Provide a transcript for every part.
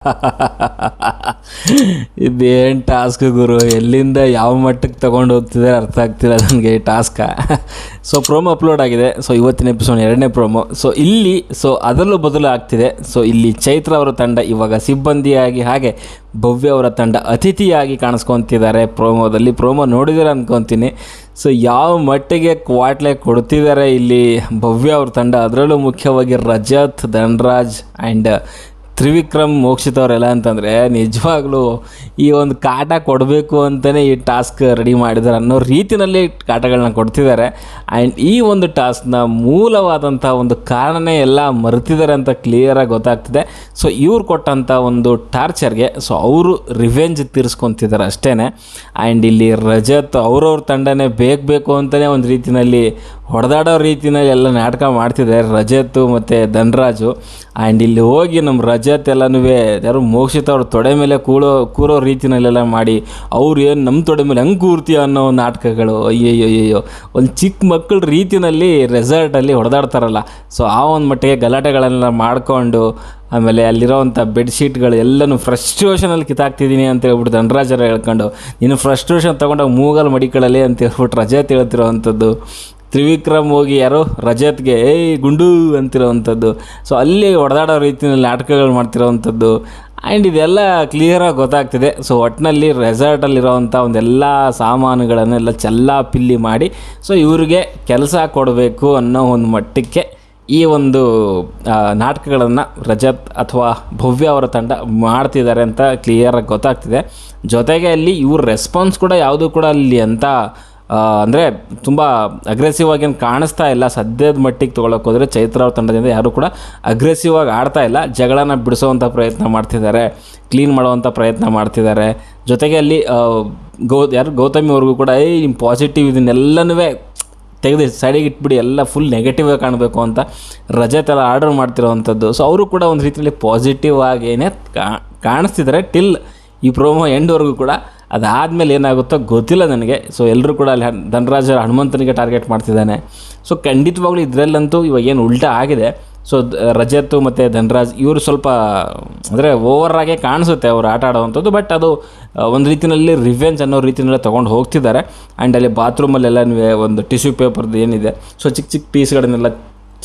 ಇದೇನು ಟಾಸ್ಕ್ ಗುರು? ಎಲ್ಲಿಂದ ಯಾವ ಮಟ್ಟಕ್ಕೆ ತಗೊಂಡು ಹೋಗ್ತಿದ್ದಾರೆ ಅರ್ಥ ಆಗ್ತಿಲ್ಲ ನನಗೆ ಈ ಟಾಸ್ಕ. ಸೊ ಪ್ರೋಮೋ ಅಪ್ಲೋಡ್ ಆಗಿದೆ. ಸೊ ಇವತ್ತಿನ ಎಪಿಸೋಡ್ ಎರಡನೇ ಪ್ರೋಮೋ ಸೊ ಇಲ್ಲಿ ಸೊ ಅದರಲ್ಲೂ ಬದಲು ಆಗ್ತಿದೆ. ಸೊ ಇಲ್ಲಿ ಚೈತ್ರ ಅವರ ತಂಡ ಇವಾಗ ಸಿಬ್ಬಂದಿಯಾಗಿ ಹಾಗೆ ಭವ್ಯ ಅವರ ತಂಡ ಅತಿಥಿಯಾಗಿ ಕಾಣಿಸ್ಕೊತಿದ್ದಾರೆ ಪ್ರೋಮೋದಲ್ಲಿ ಪ್ರೋಮೋ ನೋಡಿದಾರೆ ಅನ್ಕೊತೀನಿ. ಸೊ ಯಾವ ಮಟ್ಟಿಗೆ ಕ್ವಾಟ್ಲೆ ಕೊಡ್ತಿದ್ದಾರೆ ಇಲ್ಲಿ ಭವ್ಯ ಅವ್ರ ತಂಡ? ಅದರಲ್ಲೂ ಮುಖ್ಯವಾಗಿ ರಜತ್, ಧನ್ರಾಜ್ ಆ್ಯಂಡ್ ತ್ರಿವಿಕ್ರಮ್ ಮೋಕ್ಷಿತವ್ರೆಲ್ಲ ಅಂತಂದರೆ ನಿಜವಾಗ್ಲೂ ಈ ಒಂದು ಕಾಟ ಕೊಡಬೇಕು ಅಂತಲೇ ಈ ಟಾಸ್ಕ್ ರೆಡಿ ಮಾಡಿದ್ದಾರೆ ಅನ್ನೋ ರೀತಿಯಲ್ಲಿ ಕಾಟಗಳನ್ನ ಕೊಡ್ತಿದ್ದಾರೆ. ಆ್ಯಂಡ್ ಈ ಒಂದು ಟಾಸ್ಕ್ನ ಮೂಲವಾದಂಥ ಒಂದು ಕಾರಣನೇ ಎಲ್ಲ ಮರೆತಿದ್ದಾರೆ ಅಂತ ಕ್ಲಿಯರಾಗಿ ಗೊತ್ತಾಗ್ತಿದೆ. ಸೊ ಇವ್ರು ಕೊಟ್ಟಂಥ ಒಂದು ಟಾರ್ಚರ್ಗೆ ಸೊ ಅವರು ರಿವೆಂಜ್ ತೀರಿಸ್ಕೊತಿದ್ದಾರೆ ಅಷ್ಟೇ ಆ್ಯಂಡ್ ಇಲ್ಲಿ ರಜತ್ ಅವ್ರವ್ರ ತಂಡನೇ ಬೇಕು ಬೇಕು ಅಂತಲೇ ಒಂದು ರೀತಿಯಲ್ಲಿ ಹೊಡೆದಾಡೋ ರೀತಿನ ಎಲ್ಲ ನಾಟಕ ಮಾಡ್ತಿದ್ದಾರೆ ರಜತ್ ಮತ್ತು ಧನ್ರಾಜು. ಆ್ಯಂಡ್ ಇಲ್ಲಿ ಹೋಗಿ ನಮ್ಮ ರಜತ್ ಎಲ್ಲನೂ ಯಾರು ಮೋಕ್ಷಿತ ಅವ್ರ ತೊಡೆ ಮೇಲೆ ಕೂಳೋ, ಕೂರೋ ರೀತಿನಲ್ಲೆಲ್ಲ ಮಾಡಿ ಅವ್ರು ಏನು ನಮ್ಮ ತೊಡೆ ಮೇಲೆ ಹೆಂಗೆ ಕೂರ್ತೀಯ ಅನ್ನೋ ನಾಟಕಗಳು. ಅಯ್ಯಯ್ಯೋ ಅಯ್ಯೋ ಒಂದು ಚಿಕ್ಕ ಮಕ್ಕಳ ರೀತಿನಲ್ಲಿ ರೆಸಾರ್ಟಲ್ಲಿ ಹೊಡೆದಾಡ್ತಾರಲ್ಲ. ಸೊ ಆ ಒಂದು ಮಟ್ಟಿಗೆ ಗಲಾಟೆಗಳನ್ನೆಲ್ಲ ಮಾಡಿಕೊಂಡು ಆಮೇಲೆ ಅಲ್ಲಿರೋವಂಥ ಬೆಡ್ಶೀಟ್ಗಳು ಎಲ್ಲನೂ ಫ್ರಸ್ಟ್ರೇಷನಲ್ಲಿ ಕಿತ್ತಾಕ್ತಿದ್ದೀನಿ ಅಂತ ಹೇಳ್ಬಿಟ್ಟು ಧನರಾಜರ ಹೇಳ್ಕೊಂಡು, ನೀನು ಫ್ರಸ್ಟ್ರೇಷನ್ ತೊಗೊಂಡಾಗ ಮೂಗಲ್ ಮಡಿಕಳಲ್ಲಿ ಅಂತ ಹೇಳ್ಬಿಟ್ಟು ರಜೆ ಹೇಳ್ತಿರೋವಂಥದ್ದು ತ್ರಿವಿಕ್ರಮ್ ಹೋಗಿ ಯಾರೋ ರಜತ್ಗೆ, ಏಯ್ ಗುಂಡು ಅಂತಿರೋವಂಥದ್ದು. ಸೊ ಅಲ್ಲಿ ಹೊಡೆದಾಡೋ ರೀತಿಯಲ್ಲಿ ನಾಟಕಗಳು ಮಾಡ್ತಿರೋವಂಥದ್ದು. ಆ್ಯಂಡ್ ಇದೆಲ್ಲ ಕ್ಲಿಯರಾಗಿ ಗೊತ್ತಾಗ್ತಿದೆ. ಸೊ ಒಟ್ಟಿನಲ್ಲಿ ರೆಸಾರ್ಟಲ್ಲಿರೋವಂಥ ಒಂದೆಲ್ಲ ಸಾಮಾನುಗಳನ್ನೆಲ್ಲ ಚೆಲ್ಲ ಪಿಲ್ಲಿ ಮಾಡಿ ಸೊ ಇವ್ರಿಗೆ ಕೆಲಸ ಕೊಡಬೇಕು ಅನ್ನೋ ಒಂದು ಮಟ್ಟಕ್ಕೆ ಈ ಒಂದು ನಾಟಕಗಳನ್ನು ರಜತ್ ಅಥವಾ ಭವ್ಯ ಅವರ ತಂಡ ಮಾಡ್ತಿದ್ದಾರೆ ಅಂತ ಕ್ಲಿಯರಾಗಿ ಗೊತ್ತಾಗ್ತಿದೆ. ಜೊತೆಗೆ ಅಲ್ಲಿ ಇವ್ರ ರೆಸ್ಪಾನ್ಸ್ ಕೂಡ ಯಾವುದೂ ಕೂಡ ಅಲ್ಲಿ ಅಂತ ಅಂದರೆ ತುಂಬ ಅಗ್ರೆಸಿವ್ ಆಗಿ ಏನು ಕಾಣಿಸ್ತಾ ಇಲ್ಲ, ಸದ್ಯದ ಮಟ್ಟಿಗೆ ತೊಗೊಳಕ್ಕೆ ಹೋದರೆ ಚೈತ್ರ ಅವ್ರ ತಂಡದಿಂದ ಯಾರೂ ಕೂಡ ಅಗ್ರೆಸಿವ್ ಆಗಿ ಆಡ್ತಾ ಇಲ್ಲ, ಜಗಳನ ಬಿಡಿಸೋವಂಥ ಪ್ರಯತ್ನ ಮಾಡ್ತಿದ್ದಾರೆ ಕ್ಲೀನ್ ಮಾಡುವಂಥ ಪ್ರಯತ್ನ ಮಾಡ್ತಿದ್ದಾರೆ. ಜೊತೆಗೆ ಅಲ್ಲಿ ಗೌ, ಯಾರು, ಗೌತಮಿ ಅವ್ರಿಗೂ ಕೂಡ ಏ ಪಾಸಿಟಿವ್ ಇದನ್ನೆಲ್ಲನೂ ತೆಗೆದು ಸೈಡಿಗೆ ಇಟ್ಬಿಡಿ, ಎಲ್ಲ ಫುಲ್ ನೆಗೆಟಿವ್ ಆಗಿ ಕಾಣಬೇಕು ಅಂತ ರಜೆ ಥರ ಆರ್ಡರ್ ಮಾಡ್ತಿರೋವಂಥದ್ದು. ಸೊ ಅವರು ಕೂಡ ಒಂದು ರೀತಿಯಲ್ಲಿ ಪಾಸಿಟಿವ್ ಆಗೇನೆ ಕಾಣಿಸ್ತಿದ್ದಾರೆ. ಟಿಲ್ ಈ ಪ್ರೋಮೋ ಎಂಡ್ವರೆಗೂ ಕೂಡ ಅದಾದಮೇಲೆ ಏನಾಗುತ್ತೋ ಗೊತ್ತಿಲ್ಲ ನನಗೆ. ಸೊ ಎಲ್ಲರೂ ಕೂಡ ಅಲ್ಲಿ ಧನರಾಜ ಹನುಮಂತನಿಗೆ ಟಾರ್ಗೆಟ್ ಮಾಡ್ತಿದ್ದಾನೆ. ಸೊ ಖಂಡಿತವಾಗ್ಲೂ ಇದರಲ್ಲಂತೂ ಇವಾಗ ಏನು ಉಲ್ಟಾ ಆಗಿದೆ. ಸೊ ರಜತ್ ಮತ್ತು ಧನರಾಜ್ ಇವರು ಸ್ವಲ್ಪ, ಅಂದರೆ ಓವರಾಗೆ ಕಾಣಿಸುತ್ತೆ ಅವರು ಆಟ ಆಡೋವಂಥದ್ದು. ಬಟ್ ಅದು ಒಂದು ರೀತಿಯಲ್ಲಿ ರಿವೆಂಜ್ ಅನ್ನೋ ರೀತಿಯಲ್ಲಿ ತೊಗೊಂಡು ಹೋಗ್ತಿದ್ದಾರೆ. ಆ್ಯಂಡ್ ಅಲ್ಲಿ ಬಾತ್ರೂಮಲ್ಲೆಲ್ಲ ಒಂದು ಟಿಶ್ಯೂ ಪೇಪರ್ದು ಏನಿದೆ. ಸೊ ಚಿಕ್ಕ ಚಿಕ್ಕ ಪೀಸ್ಗಳನ್ನೆಲ್ಲ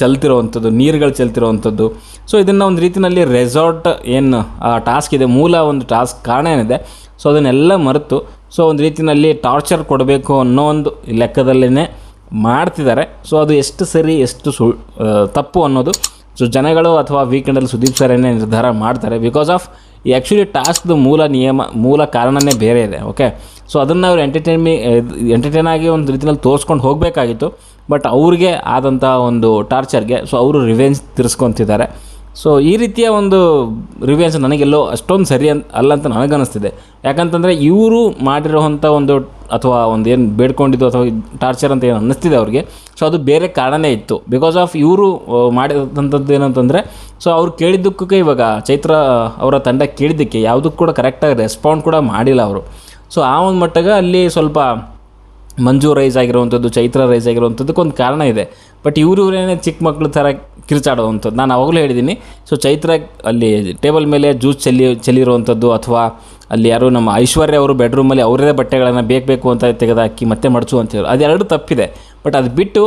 ಚಲ್ತಿರೋವಂಥದ್ದು, ನೀರುಗಳು ಚಲ್ತಿರೋವಂಥದ್ದು. ಸೊ ಇದನ್ನು ಒಂದು ರೀತಿಯಲ್ಲಿ ರೆಸಾರ್ಟ್ ಏನು, ಆ ಟಾಸ್ಕ್ ಇದೆ. ಮೂಲ ಒಂದು ಟಾಸ್ಕ್ ಕಾರಣ ಏನಿದೆ. ಸೊ ಅದನ್ನೆಲ್ಲ ಮರೆತು ಸೊ ಒಂದು ರೀತಿಯಲ್ಲಿ ಟಾರ್ಚರ್ ಕೊಡಬೇಕು ಅನ್ನೋ ಒಂದು ಲೆಕ್ಕದಲ್ಲೇ ಮಾಡ್ತಿದ್ದಾರೆ. ಸೊ ಅದು ಎಷ್ಟು ಸರಿ, ಎಷ್ಟು ಸುಳ್ ತಪ್ಪು ಅನ್ನೋದು ಸೊ ಜನಗಳು ಅಥವಾ ವೀಕೆಂಡಲ್ಲಿ ಸುದೀಪ್ ಸರ್ ಏನೇ ನಿರ್ಧಾರ ಮಾಡ್ತಾರೆ ಬಿಕಾಸ್ ಆಫ್ ಈ ಆ್ಯಕ್ಚುಲಿ ಟಾಸ್ಕ್ದು ಮೂಲ ನಿಯಮ, ಮೂಲ ಕಾರಣನೇ ಬೇರೆ ಇದೆ ಓಕೆ ಸೊ ಅದನ್ನು ಅವ್ರು ಎಂಟರ್ಟೈನ್ಮಿ ಎಂಟರ್ಟೈನ್ ಆಗಿ ಒಂದು ರೀತಿಯಲ್ಲಿ ತೋರಿಸ್ಕೊಂಡು ಹೋಗಬೇಕಾಗಿತ್ತು ಬಟ್ ಅವ್ರಿಗೆ ಆದಂಥ ಒಂದು ಟಾರ್ಚರ್ಗೆ ಸೊ ಅವರು ರಿವೆಂಜ್ ತಿರ್ಸ್ಕೊತಿದ್ದಾರೆ. ಸೊ ಈ ರೀತಿಯ ಒಂದು ರಿವ್ಯೂಸ್ ನನಗೆಲ್ಲೋ ಅಷ್ಟೊಂದು ಸರಿ ಅಂತ ಅಲ್ಲ ಅಂತ ನನಗನ್ನಿಸ್ತಿದೆ. ಯಾಕಂತಂದರೆ ಇವರು ಮಾಡಿರೋವಂಥ ಒಂದು ಅಥವಾ ಒಂದು ಏನು ಬೇಡ್ಕೊಂಡಿದ್ದು ಅಥವಾ ಟಾರ್ಚರ್ ಅಂತ ಏನು ಅನ್ನಿಸ್ತಿದೆ ಅವ್ರಿಗೆ. ಸೊ ಅದು ಬೇರೆ ಕಾರಣನೇ ಇತ್ತು. ಬಿಕಾಸ್ ಆಫ್ ಇವರು ಮಾಡಿದಂಥದ್ದು ಏನಂತಂದರೆ ಸೊ ಅವ್ರು ಕೇಳಿದ್ದಕ್ಕೆ ಇವಾಗ ಚೈತ್ರ ಅವರ ತಂಡ ಕೇಳಿದ್ದಕ್ಕೆ ಯಾವುದಕ್ಕೂ ಕೂಡ ಕರೆಕ್ಟಾಗಿ ರೆಸ್ಪಾಂಡ್ ಕೂಡ ಮಾಡಿಲ್ಲ ಅವರು. ಸೊ ಆ ಒಂದು ಮಟ್ಟಿಗೆ ಅಲ್ಲಿ ಸ್ವಲ್ಪ ಮಂಜು ರೈಸ್ ಆಗಿರುವಂಥದ್ದು, ಚೈತ್ರ ರೈಸ್ ಆಗಿರುವಂಥದ್ದಕ್ಕೆ ಒಂದು ಕಾರಣ ಇದೆ. ಬಟ್ ಇವರು ಇವರೇನೇ ಚಿಕ್ಕ ಮಕ್ಕಳು ಥರ ಕಿರುಚಾಡುವಂಥದ್ದು. ನಾನು ಅವಾಗಲೂ ಹೇಳಿದ್ದೀನಿ ಸೊ ಚೈತ್ರ ಅಲ್ಲಿ ಟೇಬಲ್ ಮೇಲೆ ಜ್ಯೂಸ್ ಚೆಲ್ಲಿ, ಚೆಲ್ಲಿರುವಂಥದ್ದು ಅಥವಾ ಅಲ್ಲಿ ಯಾರು ನಮ್ಮ ಐಶ್ವರ್ಯ ಅವರು ಬೆಡ್ರೂಮಲ್ಲಿ ಅವರದೇ ಬಟ್ಟೆಗಳನ್ನು ಬೇಕು ಅಂತ ತೆಗೆದಾಕಿ ಮತ್ತೆ ಮಡಚು ಅಂತೇಳಿ ಅದೆರಡು ತಪ್ಪಿದೆ. ಬಟ್ ಅದು ಬಿಟ್ಟು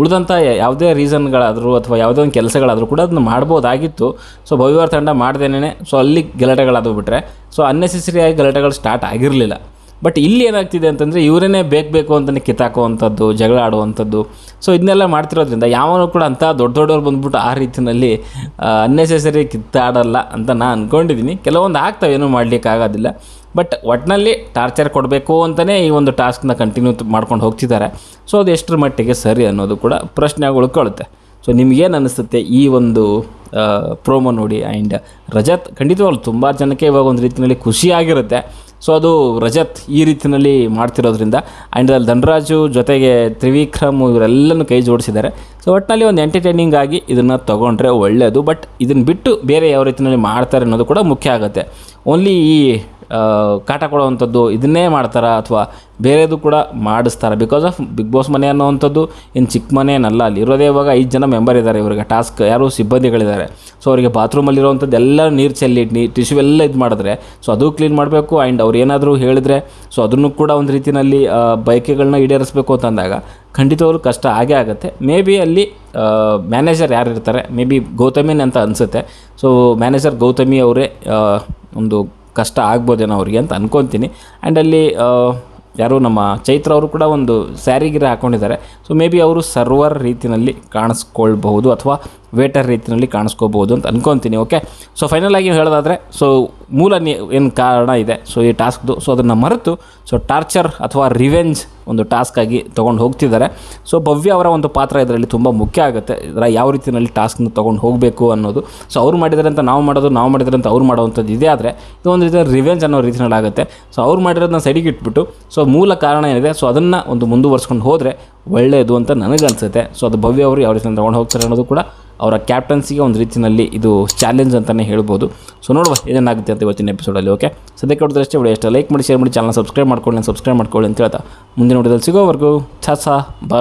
ಉಳಿದಂಥ ಯಾವುದೇ ರೀಸನ್ಗಳಾದರೂ ಅಥವಾ ಯಾವುದೇ ಒಂದು ಕೆಲಸಗಳಾದರೂ ಕೂಡ ಅದನ್ನು ಮಾಡ್ಬೋದಾಗಿತ್ತು. ಸೊ ಭವ್ಯವಾರ ತಂಡ ಮಾಡ್ದೇನೆ ಸೊ ಅಲ್ಲಿ ಗಲಾಟೆಗಳಾದವು ಬಿಟ್ಟರೆ ಸೊ ಅನ್ನೆಸೆಸರಿಯಾಗಿ ಗಲಾಟೆಗಳು ಸ್ಟಾರ್ಟ್ ಆಗಿರಲಿಲ್ಲ. ಬಟ್ ಇಲ್ಲಿ ಏನಾಗ್ತಿದೆ ಅಂತಂದರೆ ಇವರೇನೇ ಬೇಕು ಬೇಕು ಅಂತಲೇ ಕಿತ್ತಾಕುವಂಥದ್ದು, ಜಗಳ ಆಡುವಂಥದ್ದು. ಸೊ ಇದನ್ನೆಲ್ಲ ಮಾಡ್ತಿರೋದ್ರಿಂದ ಯಾವನೂ ಕೂಡ ಅಂಥ ದೊಡ್ಡ ದೊಡ್ಡವ್ರು ಬಂದ್ಬಿಟ್ಟು ಆ ರೀತಿಯಲ್ಲಿ ಅನ್ನೆಸೆಸರಿ ಕಿತ್ತಾಡಲ್ಲ ಅಂತ ನಾನು ಅಂದ್ಕೊಂಡಿದ್ದೀನಿ ಕೆಲವೊಂದು ಆಗ್ತವೆ, ಏನೂ ಮಾಡಲಿಕ್ಕೆ ಆಗೋದಿಲ್ಲ. ಬಟ್ ಒಟ್ಟಿನಲ್ಲಿ ಟಾರ್ಚರ್ ಕೊಡಬೇಕು ಅಂತಲೇ ಈ ಒಂದು ಟಾಸ್ಕ್ನ ಕಂಟಿನ್ಯೂ ಮಾಡ್ಕೊಂಡು ಹೋಗ್ತಿದ್ದಾರೆ. ಸೊ ಅದು ಎಷ್ಟರ ಮಟ್ಟಿಗೆ ಸರಿ ಅನ್ನೋದು ಕೂಡ ಪ್ರಶ್ನೆಗಳು ಉಳ್ಕೊಳ್ಳುತ್ತೆ ಸೊ ನಿಮಗೇನು ಅನಿಸುತ್ತೆ ಈ ಒಂದು ಪ್ರೋಮೋ ನೋಡಿ ಆ್ಯಂಡ್ ರಜತ್ ಖಂಡಿತವಾಗ್ಲು ತುಂಬ ಜನಕ್ಕೆ ಇವಾಗ ಒಂದು ರೀತಿಯಲ್ಲಿ ಖುಷಿಯಾಗಿರುತ್ತೆ. ಸೊ ಅದು ರಜತ್ ಈ ರೀತಿಯಲ್ಲಿ ಮಾಡ್ತಿರೋದ್ರಿಂದ ಆ್ಯಂಡ್ ಅಲ್ಲಿ ಧನರಾಜು ಜೊತೆಗೆ ತ್ರಿವಿಕ್ರಮ್ ಇವರೆಲ್ಲನೂ ಕೈ ಜೋಡಿಸಿದ್ದಾರೆ. ಸೊ ಒಟ್ಟಿನಲ್ಲಿ ಒಂದು ಎಂಟರ್ಟೈನಿಂಗ್ ಆಗಿ ಇದನ್ನು ತೊಗೊಂಡ್ರೆ ಒಳ್ಳೆಯದು ಬಟ್ ಇದನ್ನು ಬಿಟ್ಟು ಬೇರೆ ಯಾವ ರೀತಿಯಲ್ಲಿ ಮಾಡ್ತಾರೆ ಅನ್ನೋದು ಕೂಡ ಮುಖ್ಯ ಆಗುತ್ತೆ. ಓನ್ಲಿ ಈ ಕಾಟ ಕೊಡುವಂಥದ್ದು ಇದನ್ನೇ ಮಾಡ್ತಾರೆ ಅಥವಾ ಬೇರೆದು ಕೂಡ ಮಾಡಿಸ್ತಾರೆ? ಬಿಕಾಸ್ ಆಫ್ ಬಿಗ್ ಬಾಸ್ ಮನೆ ಅನ್ನೋವಂಥದ್ದು ಇನ್ನು ಚಿಕ್ಕ ಮನೆ ಏನಲ್ಲ ಅಲ್ಲಿ ಇರೋದೇ ಇವಾಗ ಐದು ಜನ ಮೆಂಬರ್ ಇದ್ದಾರೆ ಇವರಿಗೆ ಟಾಸ್ಕ್ ಯಾರು ಸಿಬ್ಬಂದಿಗಳಿದ್ದಾರೆ ಸೊ ಅವರಿಗೆ ಬಾತ್ರೂಮಲ್ಲಿರುವಂಥದ್ದು ಎಲ್ಲ ನೀರು ಚೆಲ್ಲಿ ಟಿಶ್ಯೂ ಎಲ್ಲ ಇದು ಮಾಡಿದ್ರೆ ಸೊ ಅದು ಕ್ಲೀನ್ ಮಾಡಬೇಕು. ಆ್ಯಂಡ್ ಅವ್ರು ಏನಾದರೂ ಹೇಳಿದ್ರೆ ಸೊ ಅದನ್ನು ಕೂಡ ಒಂದು ರೀತಿಯಲ್ಲಿ ಬೈಕೆಗಳನ್ನ ಈಡೇರಿಸಬೇಕು ಅಂತಂದಾಗ ಖಂಡಿತವಾಗ್ಲೂ ಕಷ್ಟ. ಆಗೇ ಆಗುತ್ತೆ. ಮೇ ಬಿ ಅಲ್ಲಿ ಮ್ಯಾನೇಜರ್ ಯಾರು ಇರ್ತಾರೆ ಮೇ ಬಿ ಗೌತಮಿನ್ ಅಂತ ಅನಿಸುತ್ತೆ. ಸೊ ಮ್ಯಾನೇಜರ್ ಗೌತಮಿ ಅವರೇ ಒಂದು ಕಷ್ಟ ಆಗ್ಬೋದೇನೋ ಅವ್ರಿಗೆ ಅಂತ ಅಂದ್ಕೊತೀನಿ ಆ್ಯಂಡ್ ಅಲ್ಲಿ ಯಾರು ನಮ್ಮ ಚೈತ್ರ ಅವರು ಕೂಡ ಒಂದು ಸ್ಯಾರಿ ಗಿರಿ ಹಾಕ್ಕೊಂಡಿದ್ದಾರೆ ಸೊ ಮೇ ಬಿ ಅವರು ಸರ್ವರ್ ರೀತಿಯಲ್ಲಿ ಕಾಣಿಸ್ಕೊಳ್ಬಹುದು ಅಥವಾ ವೇಟರ್ ರೀತಿಯಲ್ಲಿ ಕಾಣಿಸ್ಕೋಬಹುದು ಅಂತ ಅನ್ಕೊತೀನಿ ಓಕೆ ಸೊ ಫೈನಲ್ ಆಗಿ ಹೇಳೋದಾದರೆ ಸೊ ಮೂಲ ಏನು ಕಾರಣ ಇದೆ? ಸೊ ಈ ಟಾಸ್ಕ್ದು ಸೊ ಅದನ್ನು ಮರೆತು ಸೊ ಟಾರ್ಚರ್ ಅಥವಾ ರಿವೆಂಜ್ ಒಂದು ಟಾಸ್ಕ್ ಆಗಿ ತೊಗೊಂಡು ಹೋಗ್ತಿದ್ದಾರೆ. ಸೊ ಭವ್ಯ ಅವರ ಒಂದು ಪಾತ್ರ ಇದರಲ್ಲಿ ತುಂಬ ಮುಖ್ಯ ಆಗುತ್ತೆ. ಇದರ ಯಾವ ರೀತಿಯಲ್ಲಿ ಟಾಸ್ಕ್ನ ತೊಗೊಂಡು ಹೋಗಬೇಕು ಅನ್ನೋದು. ಸೊ ಅವ್ರು ಮಾಡಿದರೆ ಅಂತ ನಾವು ಮಾಡೋದು, ನಾವು ಮಾಡಿದರೆ ಅಂತ ಅವ್ರು ಮಾಡೋವಂಥದ್ದು ಇದೇ ಆದರೆ, ಇದು ಒಂದು ರೀತಿಯ ರಿವೆಂಜ್ ಅನ್ನೋ ರೀತಿಯಲ್ಲಿ ಆಗುತ್ತೆ. ಸೊ ಅವ್ರು ಮಾಡಿರೋದನ್ನ ಸೈಡಿಗೆ ಇಟ್ಬಿಟ್ಟು ಸೊ ಮೂಲ ಕಾರಣ ಏನಿದೆ? ಸೊ ಅದನ್ನು ಒಂದು ಮುಂದುವರ್ಸ್ಕೊಂಡು ಹೋದರೆ ಒಳ್ಳೆಯದು ಅಂತ ನನಗನ್ಸುತ್ತೆ. ಸೊ ಅದು ಭವ್ಯ ಅವರು ಯಾವ ರೀತಿ ತೊಗೊಂಡು ಹೋಗ್ತಾರೆ ಅನ್ನೋದು ಕೂಡ ಅವರ ಕ್ಯಾಪ್ಟನ್ಸಿಗೆ ಒಂದು ರೀತಿಯಲ್ಲಿ ಇದು ಚಾಲೆಂಜ್ ಅಂತಲೇ ಹೇಳ್ಬೋದು. ಸೊ ನೋಡುವ ಏನಾಗುತ್ತೆ ಅಂತ ಇವತ್ತಿನ ಎಪಿಸೋಡಲ್ಲಿ ಓಕೆ ಸದ್ಯಕ್ಕೆ ಹೊಡೆದ್ರೆ ಅಷ್ಟೇ ವಿಡಿಯೋ ಇಷ್ಟ ಲೈಕ್ ಮಾಡಿ ಶೇರ್ ಮಾಡಿ ಚಾನಲ್ ಸಬ್ಸ್ಕ್ರೈಬ್ ಮಾಡ್ಕೊಳ್ಳಿ ಸಬ್ಸ್ಕ್ರೈಬ್ ಮಾಡ್ಕೊಳ್ಳಿ ಅಂತ ಹೇಳ್ತಾ ಮುಂದಿನ ವಿಡಿಯೋದಲ್ಲಿ ಸಿಗೋವರೆಗೂ ಛಾಸ ಬಾ